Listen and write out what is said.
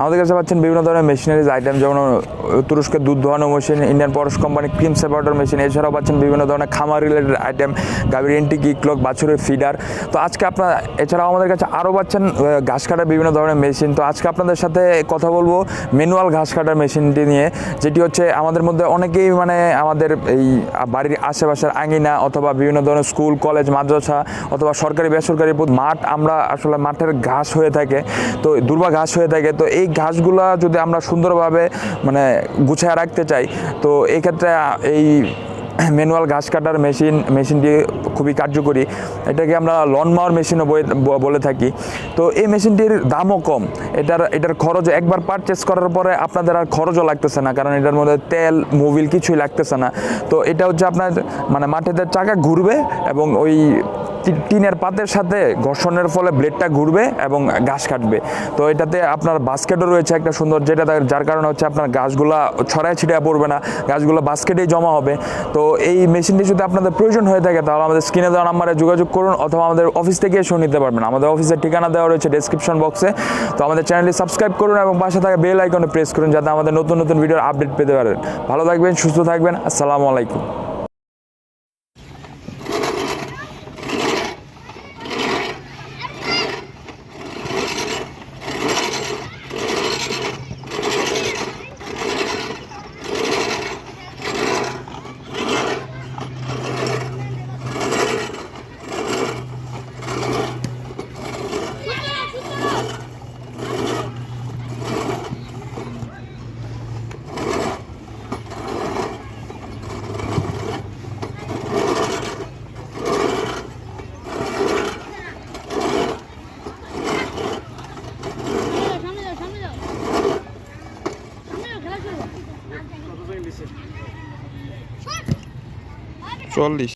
আমাদের কাছে পাচ্ছেন বিভিন্ন ধরনের মেশিনারিজ আইটেম যেমন তুরস্কের দুধ দোহানো machine Indian Parash company cream separator machine এছাড়াও পাচ্ছেন বিভিন্ন ধরনের খামার রিলেটেড আইটেম গাভীর এন্টি কিকলক বাছুরের ফিডার তো আজকে আপনার এছাড়াও আমাদের কাছে আরও পাচ্ছেন ঘাস কাটার বিভিন্ন ধরনের মেশিন তো আজকে আপনাদের সাথে কথা বলব ম্যানুয়াল ঘাস কাটার মেশিনটি নিয়ে, যেটি হচ্ছে আমাদের মধ্যে অনেকেই মানে আমাদের এই বাড়ির আশেপাশের আঙিনা অথবা বিভিন্ন ধরনের স্কুল কলেজ মাদ্রাসা অথবা সরকারি, বেসরকারি মাঠ আমরা আসলে মাঠের ঘাস হয়ে থাকে। তো দুর্বা ঘাস হয়ে থাকে। তো এই ঘাসগুলা যদি আমরা সুন্দরভাবে মানে গুছিয়ে রাখতে চাই, তো এই ক্ষেত্রে এই ম্যানুয়াল ঘাস কাটার মেশিন মেশিনটি খুবই কার্যকরী। এটাকে আমরা লন মাওয়ার মেশিনও বলে থাকি। তো এই মেশিনটির দামও কম। এটার এটার খরচ একবার পারচেস করার পরে আপনাদের আর খরচও লাগতেছে না, কারণ এটার মধ্যে তেল মোবিল কিছুই লাগতেছে না। তো এটা হচ্ছে আপনার মানে মাঠেতে চাকা ঘুরবে এবং ওই টিনের পাতের সাথে ঘর্ষণের ফলে ব্লেডটা ঘুরবে এবং ঘাস কাটবে। তো এটাতে আপনার বাস্কেটও রয়েছে একটা সুন্দর, যেটা যার কারণে হচ্ছে আপনার গাছগুলা ছড়ায় ছিটিয়ে পড়বে না গাছগুলো বাস্কেটেই জমা হবে। তো এই মেশিনটি যদি আপনাদের প্রয়োজন হয়ে থাকে, তাহলে আমাদের স্ক্রিনে দেওয়া নাম্বারে যোগাযোগ করুন অথবা আমাদের অফিস থেকে এসেও নিতে পারবেন। আমাদের অফিসের ঠিকানা দেওয়া রয়েছে ডেসক্রিপশন বক্সে তো আমাদের চ্যানেলটি সাবস্ক্রাইব করুন এবং পাশে থাকা বেল আইকনে প্রেস করুন, যাতে আমাদের নতুন নতুন ভিডিওর আপডেট পেতে পারেন। ভালো থাকবেন, সুস্থ থাকবেন। আসসালামু আলাইকুম। চল্লিশ